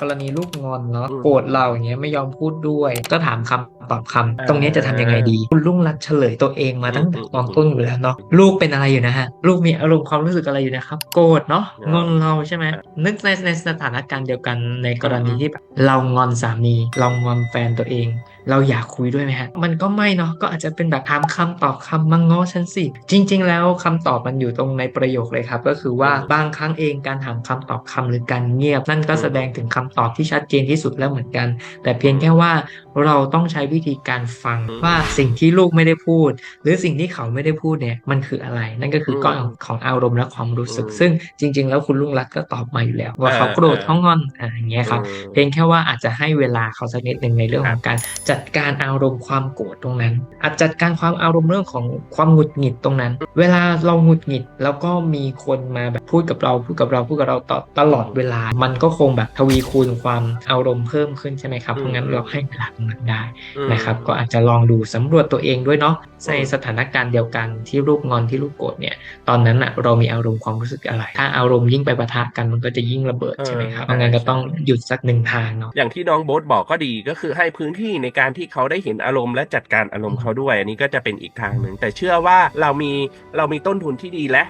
กรณีลูกงอนเนาะอืมโกรธเราอย่างเงี้ยไม่ยอมพูดด้วย ก็ถามคำตอบคำอ่าตรงเนี้ยจะทำยังไงดี คุณลุงรักเฉลยตัวเองมาตั้งแต่ตอนต้นอยู่แล้วเนาะลูกเป็นอะไรอยู่นะฮะลูกมีอารมณ์ความรู้สึกอะไรอยู่นะครับ โกรธเนาะอ่างงอนเราใช่ไหมนึกในในสถานการณ์เดียวกันในกรณีที่แบบเรางอนสามีเรางอนแฟนตัวเอง เราอยากคุยด้วยไหมฮะ มันก็ไม่เนาะก็อาจจะเป็นแบบถามคำตอบคำมังง้อฉันสิ จริง ๆ แล้วคำตอบมันอยู่ตรงในประโยคเลยครับ ก็คือว่าอืมบางครั้งเองการถามคำตอบคำหรือการเงียบ นั่นก็อืมแสดงถึงคำตอบที่ชัดเจนที่สุดแล้วเหมือนกัน แต่เพียงแค่ว่าเราต้องใช้วิธีการฟังว่าสิ่งที่ลูกไม่ได้พูด หรือสิ่งที่เขาไม่ได้พูดเนี่ยมันคืออะไร นั่นก็คือก้อนของของอารมณ์และความรู้สึก ซึ่งจริง ๆ แล้วคุณลุงรัตน์ก็ตอบมาอยู่แล้ว ว่าเขาโกรธเขางอนอ่าอย่างเงี้ยครับอืมเพียงแค่ว่าอาจจะให้เวลาเขาสักนิดหนึ่งในเรื่องของการจัดดการอารมณ์ความโกรธตรงนั้น อาจจัดการความอารมณ์เรื่องของความหงุดหงิดตรงนั้น เวลาเราหงุดหงิดแล้วก็มีคนมาแบบพูดกับเราพูดกับเราพูดกับเราตตลอดเวลา มันก็คงแบบทวีคูณความอารมณ์เพิ่มขึ้นใช่ไหมครับเพราะงั้นเราให้เวลาตรงนั้นได้อืมนะครับ ก็อาจจะลองดูสำรวจตัวเองด้วยเนาะในสถานการณ์เดียวกันที่ลูกงอนที่ลูกโกรธเนี่ย ตอนนั้นอะเรามีอารมณ์ความรู้สึกอะไร ถ้าอารมณ์ยิ่งไปปะทะกันมันก็จะยิ่งระเบิดใช่ไหมครับเพราะงั้นก็ต้องหยุดสักหนึ่งทางเนาะอย่างที่น้องโบ๊ทบอกก็ดีก็คือให้พื้นที่ในการที่เขาได้เห็นอารมณ์และจัดการอารมณ์เขาด้วย อันนี้ก็จะเป็นอีกทางหนึ่งแต่เชื่อว่าเรามีเรามีต้นทุนที่ดีและ